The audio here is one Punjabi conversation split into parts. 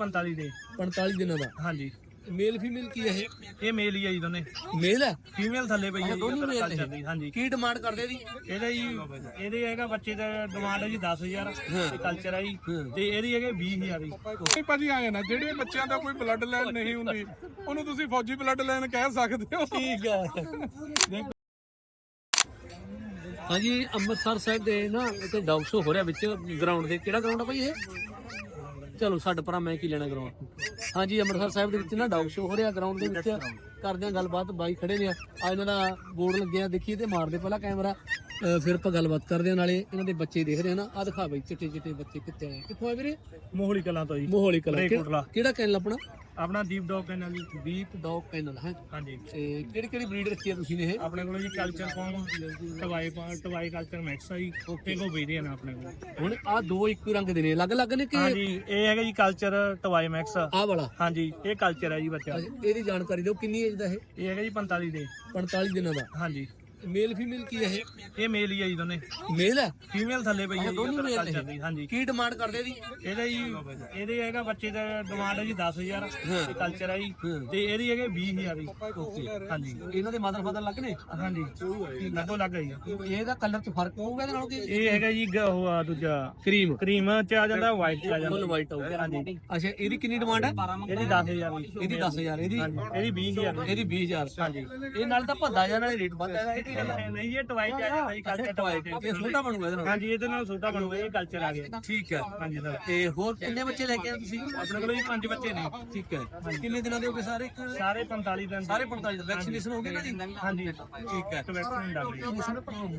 45 ਦੇ। 45 ਦਿਨਾਂ ਦਾ। ਹਾਂਜੀ। ਮੇਲ ਫੀਮੇਲ ਕੀ ਹੈ ਇਹ? ਇਹ ਮੇਲ ਹੀ ਆ ਜੀ ਦੋਨੇ। ਮੇਲ ਹੈ? ਫੀਮੇਲ ਥੱਲੇ ਪਈ ਹੈ ਜੀ ਦੋਨੋਂ ਮੇਲ culture ਦੀ, ਹਾਂਜੀ। ਕੀ ਡਿਮਾਂਡ ਕਰਦੇ ਦੀ ਇਹਦਾ ਜੀ ਇਹਦੇ ਹੈਗਾ ਬੱਚੇ ਦਾ ਡਿਮਾਂਡ ਹੈ ਜੀ 10000 ਤੇ ਕਲਚਰ ਹੈ ਜੀ। ਤੇ ਇਹਦੀ ਹੈਗੇ 20000 ਜੀ। ਨਹੀਂ ਭਾਜੀ ਆਏ ਨਾ ਜਿਹੜੇ ਬੱਚਿਆਂ ਦਾ ਕੋਈ ਬਲੱਡ ਲਾਈਨ ਨਹੀਂ ਹੁੰਦੀ ਉਹਨੂੰ ਤੁਸੀਂ ਫੌਜੀ ਬਲੱਡ ਲਾਈਨ ਕਹਿ ਸਕਦੇ ਹੋ। ਠੀਕ ਹੈ। ਹਾਂਜੀ ਅੰਮ੍ਰਿਤਸਰ ਸਾਹਿਬ ਦੇ ਨਾ ਇੱਥੇ ਡੌਗ ਸ਼ੋ ਹੋ ਰਿਹਾ ਵਿੱਚ ਗਰਾਊਂਡ ਦੇ। ਕਿਹੜਾ ਗਰਾਊਂਡ ਆ ਭਾਈ ਇਹ? ਚਲੋ ਛੱਡ ਭਰਾ ਮੈਂ ਕੀ ਲੈਣਾ ਗਰਾਊਂਡ ਹਾਂਜੀ, ਅੰਮ੍ਰਿਤਸਰ ਸਾਹਿਬ ਦੇ ਵਿੱਚ ਨਾ ਡੌਗ ਸ਼ੋ ਹੋ ਰਿਹਾ ਗਰਾਊਂਡ ਦੇ ਵਿੱਚ। ਕਰਦੇ ਆ ਗੱਲਬਾਤ ਬਾਈ ਖੜੇ ਨੇ ਆ। ਇਹਨਾਂ ਦਾ ਬੋਰਡ ਲੱਗਿਆ ਦੇਖੀਏ ਤੇ ਮਾਰਦੇ ਪਹਿਲਾਂ ਕੈਮਰਾ। ਫਿਰ ਆਪਾਂ ਗੱਲਬਾਤ ਕਰਦੇ ਆ ਨਾਲੇ ਇਹਨਾਂ ਦੇ ਬੱਚੇ ਦੇਖ ਰਹੇ ਆ ਨਾ। ਆ ਦਿਖਾ ਬਾਈ ਚਿੱਟੇ ਚਿੱਟੇ ਬੱਚੇ ਕਿੱਥੇ ਆਏ ਕਿੱਥੋਂ ਆਏ ਵੀਰੇ? ਮੋਹਲੀ ਕਲਾਂ ਤੋਂ ਜੀ। ਮੋਹਲੀ ਕਲਾ। ਕਿਹੜਾ ਕੈਨਲ ਆਪਣਾ? ਆਪਣਾ ਦੀਪ ਡੌਗ ਕਹਿੰਦਾ ਜੀ। ਦੀਪ ਡੌਗ ਕੈਨਲ ਹੈ? ਹਾਂਜੀ। ਤੇ ਕਿਹੜੀ ਕਿਹੜੀ ਬਰੀਡ ਰੱਖੀ ਆ ਤੁਸੀਂ ਨੇ ਇਹ? ਆਪਣੇ ਕੋਲ ਜੀ ਕਲਚਰ ਫਾਰਮ ਟਵਾਈ ਪਾ ਟਵਾਈ ਕਲਚਰ ਮੈਕਸ ਆ ਜੀ। ਤੇ ਕੋ ਵੇਰੀਅਨ ਆ ਆਪਣੇ ਕੋਲ। ਹੁਣ ਆ ਦੋ ਇੱਕੋ ਰੰਗ ਦੇ ਨੇ। ਅਲੱਗ-ਅਲੱਗ ਨੇ ਕਿ ਹਾਂਜੀ ਇਹ ਹੈਗਾ ਜੀ ਕਲਚਰ ਟਵਾਈ ਮੈਕਸ ਆਹ ਵਾਲਾ। ਹਾਂਜੀ ਇਹ ਕਲਚਰ ਹੈ ਜੀ ਬੱਚਾ ਅੱਛਾ, ਇਹਦੀ ਜਾਣਕਾਰੀ ਦਿਓ ਕਿੰਨੀ ਏਜ ਦਾ ਇਹ? ਇਹ ਹੈਗਾ ਜੀ 45 ਦੇ। 45 ਦਿਨਾਂ ਦਾ। ਹਾਂਜੀ। ਮੇਲ ਫੀਮੇਲ ਕੀ ਹੈ ਇਹ? ਇਹ ਮੇਲ ਹੀ ਆ ਜੀ ਦੋਨੇ। ਮੇਲ ਹੈ? ਫੀਮੇਲ ਥੱਲੇ ਪਈ ਹੈ ਦੋਨੋਂ ਮੇਲ ਦੀ ਹਾਂਜੀ। ਕੀ ਡਿਮਾਂਡ ਕਰਦੇ ਦੀ ਇਹਦਾ ਜੀ ਇਹਦੇ ਹੈਗਾ ਬੱਚੇ ਦਾ ਡਿਮਾਂਡ ਹੈ ਜੀ 10000 ਤੇ ਕਲਚਰ ਹੈ ਜੀ। ਤੇ ਇਹਦੀ ਹੈਗੇ 20000 ਜੀ। ਹਾਂਜੀ। ਇਹਨਾਂ ਦੇ ਮਦਰ ਫਾਦਰ ਲੱਗ ਨੇ? ਹਾਂਜੀ। ਲੱਗੋ ਲੱਗ ਗਈ ਇਹਦਾ ਕਲਰ ਚ ਫ਼ਰਕ ਹੋਊਗਾ ਇਹਦੇ ਨਾਲੋਂ ਕਿ ਇਹ ਹੈਗਾ ਜੀ ਗ- ਉਹ ਆ ਦੂਜਾ। ਕਰੀਮ। ਕਰੀਮ ਚ ਆ ਜਾਂਦਾ ਵਾਈਟ ਚ ਆ ਫੁੱਲ ਜਾਂਦਾ ਵਾਈਟ ਹੋਊਗਾ। ਹਾਂਜੀ। ਅੱਛਾ ਇਹਦੀ ਕਿੰਨੀ ਡਿਮਾਂਡ ਹੈ? ਇਹਦੀ 10000 ਜੀ। ਇਹਦੀ 10000 ਇਹਦੀ? ਇਹਦੀ 20000 ਇਹਦੀ 20000 ਹਾਂਜੀ। ਇਹ ਨਾਲ ਤਾਂ ਭੱਦਾ ਜਾਂ ਨਾਲੇ ਰੇਟ ਵੱਧ ਹੈਗਾ ਗੱਲ ਨਹੀਂ ਇਹ ਟਵਾਈ ਚ ਆ ਜਾਂਦਾ ਜੀ ਕਲਚਰ ਟਵਾਈ ਚ ਇਹ ਛੋਟਾ ਬਣੂਗਾ ਇਹਦੇ ਨਾਲ। ਹਾਂਜੀ ਇਹਦੇ ਨਾਲ ਛੋਟਾ ਬਣੂਗਾ ਇਹ ਕਲਚਰ ਆ ਗਿਆ। ਠੀਕ ਹੈ। ਹਾਂਜੀ ਸਰ ਤੇ ਹੋਰ ਕਿੰਨੇ ਬੱਚੇ ਲੈ ਕੇ ਆਏ ਤੁਸੀਂ? ਆਪਣੇ ਕੋਲ ਜੀ ਪੰਜ ਬੱਚੇ ਨੇ। ਠੀਕ ਹੈ। ਕਿੰਨੇ ਦਿਨਾਂ ਦੇ ਹੋਗੇ ਸਾਰੇ? ਸਾਰੇ 45 ਦਿਨ। ਸਾਰੇ 45 ਵੈਕਸੀਨੇਸ਼ਨ ਹੋ ਗਈ ਨਾ ਜੀ? ਹਾਂਜੀ। ਠੀਕ ਹੈ। ਵੈਕਸੀਨ ਲੱਗ ਰਹੀ ਹੈ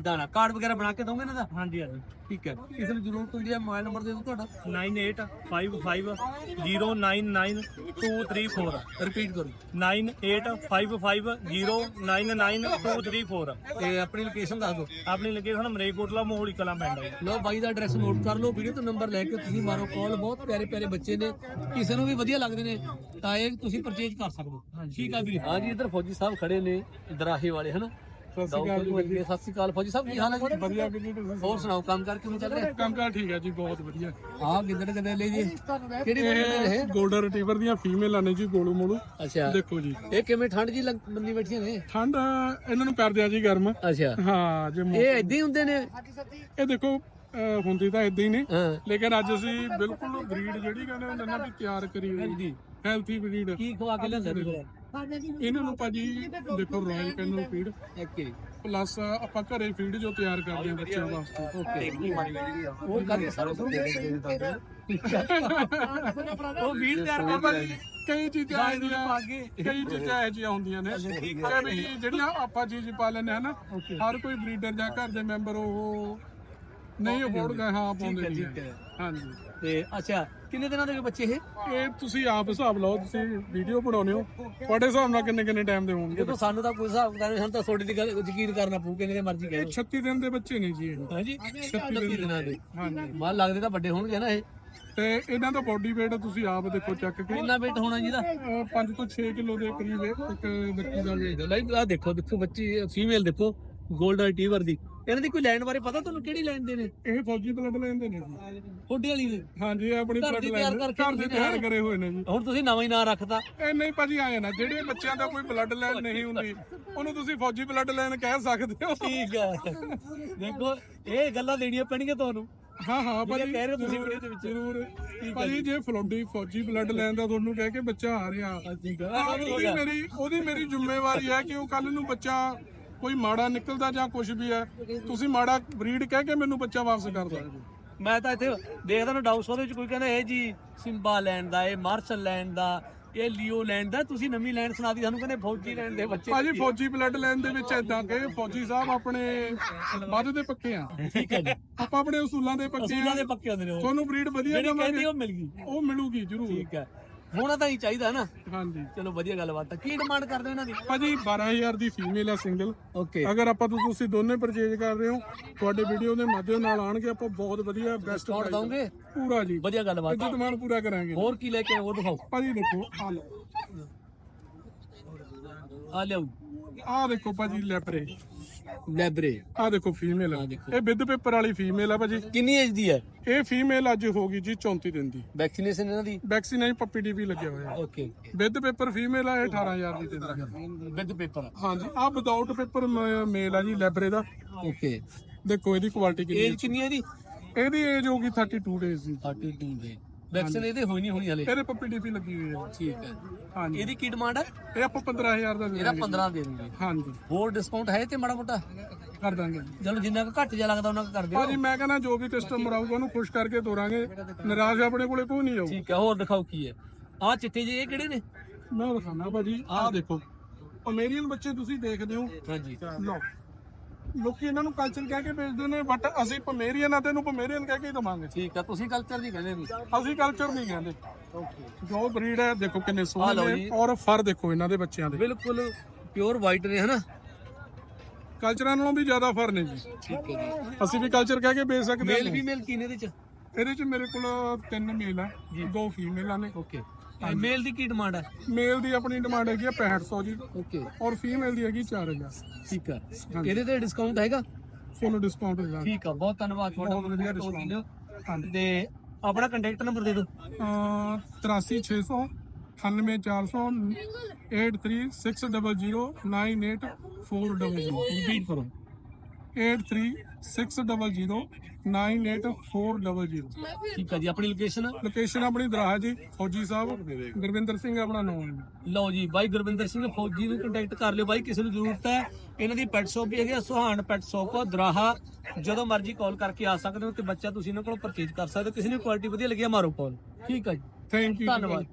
ਦਾਣਾ ਕਾਰਡ ਵਗੈਰਾ ਬਣਾ ਕੇ ਦੋਗੇ ਇਹਨਾਂ ਦਾ? ਹਾਂਜੀ ਹਾਂਜੀ। ਠੀਕ ਹੈ। ਕਿਸੇ ਨੂੰ ਜ਼ਰੂਰਤ ਹੁੰਦੀ ਹੈ ਮੋਬਾਈਲ ਨੰਬਰ ਦੇ ਦਿਓ ਤੁਹਾਡਾ। 9855099234 ਰਿਪੀਟ ਕਰੋ। 9855099234 ਤੇ ਆਪਣੀ ਲੋਕੇਸ਼ਨ ਦੱਸ ਦਿਓ। ਆਪਣੀ ਲੋਕੇਸ਼ਨ ਮਰੇਕੋਟਲਾ ਮੋਹਲੀ ਕਲਾਂ ਪਿੰਡ ਹੈ ਲਓ ਬਾਈ ਦਾ ਐਡਰੈਸ ਨੋਟ ਕਰ ਲਓ ਵੀਡੀਓ ਤੋਂ ਨੰਬਰ ਲੈ ਕੇ ਤੁਸੀਂ ਮਾਰੋ ਕਾਲ ਬਹੁਤ ਪਿਆਰੇ ਪਿਆਰੇ ਬੱਚੇ ਨੇ। ਕਿਸੇ ਨੂੰ ਵੀ ਵਧੀਆ ਲੱਗਦੇ ਨੇ ਤਾਂ ਇਹ ਤੁਸੀਂ ਪਰਚੇਜ ਕਰ ਸਕਦੇ ਹੋ। ਠੀਕ ਆ ਵੀਰੇ? ਹਾਂਜੀ ਇੱਧਰ ਫੌਜੀ ਸਾਹਿਬ ਖੜੇ ਨੇ ਦਰਾਹੇ ਵਾਲੇ ਹਨਾ? ਸਤਿ ਸ਼੍ਰੀ ਅਕਾਲ ਸਤਿ ਸ਼੍ਰੀ ਅਕਾਲ ਫੌਜੀ ਸਾਹਿਬ ਕੀ ਹਾਲ ਹੈ ਜੀ? ਵਧੀਆ ਵੀਰ ਜੀ ਹੋਰ ਸੁਣਾਓ ਕੰਮ ਕਰ ਕਿਵੇਂ ਚੱਲ ਰਿਹਾ? ਕੰਮਕਾਰ ਠੀਕ ਹੈ ਜੀ ਬਹੁਤ ਵਧੀਆ। ਹਾਂ ਗਿੱਦੜ ਗਦੇ ਲਈ ਜੀ? ਕਿਹੜੀ ਬਰੀਡ ਨੇ ਇਹ 골ਡਨ ਰਿਟਰੀਵਰ ਦੀਆਂ ਫੀਮੇਲਾਂ ਨੇ ਜੀ ਗੋਲੂ ਮੋਲੂ। ਅੱਛਾ। ਦੇਖੋ ਜੀ। ਇਹ ਕਿਵੇਂ ਠੰਡ ਜੀ ਲੱਗ- ਬੰਨੀ ਬੈਠੀਆਂ ਨੇ? ਠੰਡ ਇਹਨਾਂ ਨੂੰ ਕਰਦੇ ਆ ਜੀ ਗਰਮ। ਅੱਛਾ। ਹਾਂ ਜੇ ਮੌ- ਇਹ ਏਦਾਂ ਹੀ ਹੁੰਦੇ ਨੇ? ਇਹ ਦੇਖੋ ਅਹ ਹੁੰਦੀ ਤਾਂ ਇਦਾਂ ਹੀ ਨੇ। ਹਾਂ। ਲੇਕਿਨ ਅੱਜ ਅਸੀਂ ਬਿਲਕੁਲ ਬਰੀਡ ਜਿਹੜੀ ਕਹਿੰਦੇ ਹੁੰਦੇ ਨਾ ਵੀ ਤਿਆਰ ਕਰੀ ਹੋਈ। ਹੈਲਥੀ ਬਰੀਡ ਕੀ ਖਵਾ ਕੇ ਲਿਆਂਦਾ ਤੁਸੀਂ ਇਹਨਾਂ ਨੂੰ ਭਾਜੀ ਦੇਖੋ Royal Canin feed okay. Plus ਆਪਾਂ ਘਰੇ ਫੀਡ ਜੋ ਤਿਆਰ ਕਰਦੇ ਹਾਂ ਬੱਚਿਆਂ ਵਾਸਤੇ। ਓਕੇ। ਉਹ ਕਰਕੇ ਸਾਰਾ ਕੁਝ ਦੇ ਦੇ ਉਹ ਵੀਰ ਤਿਆਰ ਕਰ ਭਾਜੀ ਕਈ ਚੀਜ਼ਾਂ ਇਹਦੀਆਂ ਕਈ ਚੀਜ਼ਾਂ ਇਹ ਜਿਹੀਆਂ ਹੁੰਦੀਆਂ ਨੇ। ਕਿ ਜਿਹੜੀਆਂ ਆਪਾਂ ਚੀਜ਼ ਪਾ ਲੈਂਦੇ ਹਨ ਹਰ ਕੋਈ ਬਰੀਡਰ ਜਾਂ ਘਰ ਦੇ ਮੈਂਬਰ ਉਹ ਨਹੀਂ ਅਫੋਰਡ ਕਰ ਹਾਂ ਪਾਉਂਦੇ ਨਹੀਂ ਠੀਕ ਹੈ। ਹਾਂਜੀ। ਤੇ ਅੱਛਾ ਕਿੰਨੇ ਦਿਨਾਂ ਦੇ ਬੱਚੇ ਇਹ? ਇਹ ਤੁਸੀਂ ਆਪ ਹਿਸਾਬ ਲਾਓ ਤੁਸੀਂ ਵੀਡੀਓ ਬਣਾਉਨੇ ਹੋ। ਤੁਹਾਡੇ ਹਿਸਾਬ ਨਾਲ ਕਿੰਨੇ ਕਿੰਨੇ ਟਾਈਮ ਦੇ ਹੋਣਗੇ? ਜਦੋਂ ਸਾਨੂੰ ਤਾਂ ਕੋਈ ਹਿਸਾਬ ਕਰਨੇ ਸਾਨੂੰ ਤਾਂ ਤੁਹਾਡੀ ਦੀ ਗੱਲ ਯਕੀਨ ਕਰਨਾ ਪਊ ਕਿੰਨੇ ਦੇ ਮਰਜ਼ੀ ਇਹ ਕਹਿ 36 ਦਿਨ ਦੇ ਬੱਚੇ ਨੇ ਜੀ ਇਹ। ਲਓ ਹਾਂਜੀ 36 ਦਿਨਾਂ ਦੇ ਹਾਂਜੀ। ਮਾਲ ਲੱਗਦੇ ਤਾਂ ਵੱਡੇ ਹੋਣਗੇ ਨਾ ਇਹ। ਤੇ ਇਹਨਾਂ ਦਾ ਬੋਡੀ weight ਤੁਸੀਂ ਆਪ ਦੇਖੋ ਚੱਕ ਕੇ। ਕਿੰਨਾ weight ਹੋਣਾ ਜੀ ਦਾ 5 ਤੋਂ 6 ਕਿਲੋ ਦੇ ਕਰੀਬ ਇੱਕ ਬੱਚੀ ਦਾ weight ਲਾਈਕ ਆ ਦੇਖੋ ਦੇਖੋ ਬੱਚੀ ਫੀਮੇਲ ਦੇਖੋ। 골ਡਨ ਰਿਟਰੀਵਰ ਦੀ ਇਹਨਾਂ ਦੀ ਕੋਈ ਲਾਈਨ ਬਾਰੇ ਪਤਾ ਤੁਹਾਨੂੰ ਕਿਹੜੀ ਲਾਈਨ ਦੇ ਨੇ ਇਹ ਫੌਜੀ ਬਲੱਡ ਲੈਂਦੇ ਨੇ ਜੀ ਵਾਲੀ ਦੇ? ਹਾਂਜੀ ਇਹ ਆਪਣੀ ਘਰ ਬਲੱਡ ਦੀ ਤਿਆਰ ਕਰਕੇ ਘਰ ਦੇ ਤਿਆਰ? ਕਰੇ ਹੋਏ ਨੇ ਜੀ। ਹੁਣ ਤੁਸੀਂ ਨਵਾਂ ਹੀ ਨਾਂ ਰੱਖਤਾ। ਇਹ ਨਹੀਂ ਭਾਜੀ ਆਏ ਨਾ ਜਿਹੜੇ ਬੱਚਿਆਂ ਦਾ ਕੋਈ ਬਲੱਡ ਲਾਈਨ ਨਹੀਂ ਹੁੰਦੀ ਉਹਨੂੰ ਤੁਸੀਂ ਫੌਜੀ ਬਲੱਡ ਲਾਈਨ ਕਹਿ ਸਕਦੇ ਹੋ। ਠੀਕ ਹੈ। ਦੇਖੋ ਇਹ ਗੱਲਾਂ ਦੇਣੀਆਂ ਪੈਣਗੀਆਂ ਤੁਹਾਨੂੰ। ਹਾਂ ਹਾਂ ਭਾਜੀ ਕਹਿ ਰਹੇ ਹੋ ਤੁਸੀਂ ਵੀਡੀਓ ਦੇ ਵਿੱਚ। ਜ਼ਰੂਰ। ਭਾਜੀ ਜੇ ਫਲੋਡੀ ਫੌਜੀ ਬਲੱਡ ਲਾਈਨ ਦਾ ਤੁਹਾਨੂੰ ਕਹਿ ਕੇ ਬੱਚਾ ਆ ਰਿਹਾ ਉਹਦੀ ਮੇਰੀ ਉਹਦੀ ਮੇਰੀ ਜ਼ਿੰਮੇਵਾਰੀ ਹੈ ਕਿ ਉਹ ਕੱਲ ਨੂੰ ਬੱਚਾ ਕੋਈ ਮਾੜਾ ਨਿਕਲਦਾ ਜਾਂ ਕੁਝ ਵੀ ਹੈ ਤੁਸੀਂ ਮਾੜਾ ਬਰੀਡ ਕਹਿ ਕੇ ਮੈਨੂੰ ਬੱਚਾ ਵਾਪਸ ਕਰ ਦਿਓ। ਮੈਂ ਤਾਂ ਇੱਥੇ ਦੇਖਦਾ ਨਾ ਡਾਊਸ ਉਹਦੇ ਵਿੱਚ ਕੋਈ ਕਹਿੰਦਾ ਇਹ ਜੀ ਸਿੰਬਾ ਲੈਣ ਦਾ ਇਹ ਮਾਰਸ਼ਲ ਲੈਣ ਦਾ ਇਹ ਲਿਓ ਲੈਣ ਦਾ ਤੁਸੀਂ ਨਵੀਂ ਲੈਣ ਸੁਣਾਦੀ ਸਾਨੂੰ ਕਹਿੰਦੇ ਫੌਜੀ ਲੈਣ ਦੇ ਬੱਚੇ ਭਾਜੀ ਫੌਜੀ ਬਲੱਡ ਲਾਈਨ ਦੇ ਵਿੱਚ ਇਦਾਂ ਕਿ ਫੌਜੀ ਸਾਹਿਬ ਆਪਣੇ ਵੱਧ ਦੇ ਪੱਕੇ ਆ। ਠੀਕ ਹੈ ਜੀ। ਆਪਾਂ ਆਪਣੇ ਉਸੂਲਾਂ ਦੇ ਪੱਕੇ ਆ। ਦੇ ਪੱਕੇ ਹੁੰਦੇ ਨੇ ਉਹ। ਤੁਹਾਨੂੰ ਬਰੀਡ ਵਧੀਆ ਜਿਹੜੀ ਕਹਿੰਦੀ ਉਹ ਮਿਲ ਗਈ। ਉਹ ਮਿਲੂਗੀ ਜ਼ਰੂਰ। ਠੀਕ ਹੈ। ਹੋਣਾ ਤਾਂ ਹੀ ਚਾਹੀਦਾ ਨਾ। ਹਾਂਜੀ। ਚਲੋ ਵਧੀਆ ਗੱਲਬਾਤ ਆ। ਕੀ ਡਿਮਾਂਡ ਕਰਦੇ ਹੋ ਇਹਨਾਂ ਦੀ? ਭਾਜੀ 12000 ਦੀ ਫੀਮੇਲ ਆ ਸਿੰਗਲ ਓਕੇ ਅਗਰ ਆਪਾਂ ਤੋਂ ਤੁਸੀਂ ਦੋਨੇ ਪਰਚੇਜ ਕਰ ਰਹੇ ਹੋ ਤੁਹਾਡੇ ਵੀਡੀਓ ਦੇ ਮਾਧਿਅਮ ਨਾਲ ਆਣਗੇ ਆਪਾਂ ਬਹੁਤ ਵਧੀਆ ਬੈਸਟ ਛੋੜ ਦਵਾਂਗੇ ਪੂਰਾ ਜੀ। ਵਧੀਆ ਗੱਲਬਾਤ ਆ। ਇੱਜ਼ਤ ਮਾਨ ਪੂਰਾ ਕਰਾਂਗੇ। ਹੋਰ ਕੀ ਲੈ ਕੇ ਆਏ ਉਹ ਦਿਖਾਓ। ਭਾਜੀ ਦੇਖੋ ਆ ਲਓ। ਆ ਲਿਆਓ। ਆ ਦੇਖੋ ਭਾਜੀ ਲੈਪਰੇ ਲੈਬਰੇ ਆ ਦੇਖੋ ਫੀਮੇਲ। ਦੇਖੋ। ਇਹ ਵਿਦ ਪੇਪਰ ਵਾਲੀ ਫੀਮੇਲ ਆ ਭਾਜੀ। ਕਿੰਨੀ ਏਜ ਦੀ ਹੈ? ਇਹ ਫੀਮੇਲ ਅੱਜ ਹੋ ਗਈ ਜੀ 34 ਦਿਨ ਦੀ। ਵੈਕਸੀਨੇਸ਼ਨ ਇਹਨਾਂ ਦੀ? ਵੈਕਸੀਨ ਹੈ ਪੱਪੀ ਡੀਪੀ ਲੱਗਿਆ ਹੋਇਆ। ਓਕੇ ਵਿਦ ਪੇਪਰ ਫੀਮੇਲ ਆ ਇਹ 18000 ਦੀ ਦਿੰਦਾ ਵਿਦ ਪੇਪਰ ਹਾਂਜੀ ਆ ਵਿਦਆਊਟ ਪੇਪਰ ਮੇਲ ਆ ਜੀ ਲੈਬਰੇ ਦਾ। ਓਕੇ ਦੇਖੋ ਇਹਦੀ ਕੁਆਲਿਟੀ ਕਿੰਨੀ ਏਜ ਕਿੰਨੀ ਹੈ ਇਹਦੀ? ਹੈ। ਇਹਦੀ ਏਜ ਹੋਗੀ 32 ਡੇਜ਼ ਦੀ। 32 ਦੇ ਵੈਕਸੀਨ ਇਹਦੇ ਹੋਈ ਨਹੀਂ ਹੋਣੀ ਹਲੇ। ਇਹਦੇ ਪੱਪੀ ਡੀਪੀ ਲੱਗੀ ਹੋਈ ਹੈ। ਠੀਕ ਹੈ। ਹਾਂਜੀ। ਇਹਦੀ ਕੀ ਡਿਮਾਂਡ ਹੈ? ਇਹ ਆਪਾਂ 15000 ਦਾ ਦੇ ਇਹਦਾ ਦਾਂਗੇ 15 ਦੇ ਦੂੰਗੇ ਹਾਂਜੀ। ਹੋਰ ਡਿਸਕਾਊਂਟ ਹੈ ਤੇ ਮਾੜਾ ਮੋਟਾ? ਕਰ ਦਾਂਗੇ ਚਲੋ ਜਿੰਨਾ ਕੁ ਘੱਟ ਜਿਹਾ ਲੱਗਦਾ ਉਹਨਾਂ ਕੁ ਕਰ ਦਿਓ। ਭਾਜੀ ਮੈਂ ਕਹਿੰਦਾ ਜੋ ਵੀ ਕਸਟਮਰ ਆਊਗਾ ਉਹਨੂੰ ਖੁਸ਼ ਕਰਕੇ ਤੋਰਾਂਗੇ। ਨਿਰਾਸ਼ ਆਪਣੇ ਕੋਲੇ ਕੋਈ ਨਹੀਂ ਆਊ। ਠੀਕ ਹੈ ਹੋਰ ਦਿਖਾਓ ਕੀ ਹੈ। ਆਹ ਚਿੱਟੇ ਜਿਹੇ ਇਹ ਕਿਹੜੇ ਨੇ? ਮੈਂ ਦਿਖਾਣਾ ਭਾਜੀ। ਆਹ ਦੇਖੋ। ਅਮੇਰੀਅਨ ਬੱਚੇ ਤੁਸੀਂ ਦੇਖਦੇ ਹੋ। ਹਾਂਜੀ। ਲੋ ਲੋਕੀ ਇਹਨਾਂ ਨੂੰ ਕਲਚਰ ਕਹਿ ਕੇ ਵੇਚਦੇ ਨੇ ਬਟ ਅਸੀਂ ਪਮੇਰੀਅਨ ਆ ਤੇ ਇਹਨੂੰ ਪਮੇਰੀਅਨ ਕਹਿ ਕੇ ਹੀ ਦਵਾਂਗੇ। ਠੀਕ ਹੈ ਤੁਸੀਂ ਕਲਚਰ ਦੀ ਕਹਿੰਦੇ ਨੂੰ ਅਸੀਂ ਕਲਚਰ ਨਹੀਂ ਕਹਿੰਦੇ। ਜੋ ਬਰੀਡ ਹੈ ਦੇਖੋ ਕਿੰਨੇ ਆਹ ਸੋਹਣੇ ਨੇ। ਔਰ ਫਰ ਦੇਖੋ ਇਹਨਾਂ ਦੇ ਬੱਚਿਆਂ ਦੇ। ਬਿਲਕੁਲ ਪਿਓਰ ਵਾਈਟ ਨੇ ਹਨਾ? ਕਲਚਰਾਂ ਨਾਲੋਂ ਵੀ ਜ਼ਿਆਦਾ ਫਰ ਨੇ ਜੀ। ਠੀਕ ਹੈ ਜੀ। ਅਸੀਂ ਵੀ ਕਲਚਰ ਕਹਿ ਕੇ ਵੇਚ ਸਕਦੇ ਮੇਲ ਹਾਂ। ਫੀਮੇਲ ਕੀ ਨੇ ਇਹਦੇ ਚ? ਇਹਦੇ ਚ ਮੇਰੇ ਕੋਲ ਤਿੰਨ ਮੇਲ ਆ ਦੋ ਫੀਮੇਲਾਂ ਨੇ। ਓਕੇ ਮੇਲ ਦੀ ਕੀ ਡਿਮਾਂਡ ਹੈ ਮੇਲ ਦੀ ਆਪਣੀ ਡਿਮਾਂਡ ਹੈਗੀ ਆ 6500 ਜੀ। ਓਕੇ ਔਰ ਫੀਮੇਲ ਦੀ ਹੈਗੀ 4000 ਠੀਕ ਹੈ ਇਹਦੇ ਤੇ ਡਿਸਕਾਊਂਟ ਹੈਗਾ? ਫੁੱਲ ਡਿਸਕਾਊਂਟ ਹੈਗਾ ਠੀਕ ਆ ਬਹੁਤ ਧੰਨਵਾਦ ਤੁਹਾਡਾ। ਬਹੁਤ ਵਧੀਆ discount। ਵਧੀਆ। ਹਾਂਜੀ। ਤੇ ਆਪਣਾ ਕੰਟੈਕਟ ਨੰਬਰ ਦੇ ਦਿਓ। ਅਹ 83600 98400 83600 98400 ਰਿਪੀਟ ਕਰੋ। 83600 98400 ਠੀਕ ਆ ਜੀ ਆਪਣੀ ਲੋਕੇਸ਼ਨ ਲੋਕੇਸ਼ਨ ਆਪਣੀ ਦਰਾਹਾ ਜੀ ਫੌਜੀ ਸਾਹਿਬ ਗੁਰਵਿੰਦਰ ਸਿੰਘ ਆਪਣਾ ਨਾਮ ਹੈ ਲਓ ਜੀ ਬਾਈ ਗੁਰਵਿੰਦਰ ਸਿੰਘ ਫੌਜੀ ਨੂੰ ਕੰਟੈਕਟ ਕਰ ਲਿਓ ਬਾਈ ਕਿਸੇ ਨੂੰ ਜ਼ਰੂਰਤ ਹੈ ਇਹਨਾਂ ਦੀ ਪੈਟ ਸ਼ੋਪ ਵੀ ਹੈਗੀ ਆ ਸੁਹਾਣ ਪੈਟ ਸ਼ੋਪ ਦਰਾਹਾ ਜਦੋਂ ਮਰਜ਼ੀ ਕਾਲ ਕਰਕੇ ਆ ਸਕਦੇ ਹੋ ਤੇ ਬੱਚਾ ਤੁਸੀਂ ਇਹਨਾਂ ਕੋਲੋਂ ਪਰਚੇਜ ਕਰ ਸਕਦੇ ਹੋ। ਕਿਸੇ ਨੂੰ ਕੁਆਲਿਟੀ ਵਧੀਆ ਲੱਗੀ ਆ ਮਾਰੋ ਕਾਲ ਠੀਕ ਆ ਜੀ। ਥੈਂਕ ਯੂ ਧੰਨਵਾਦ।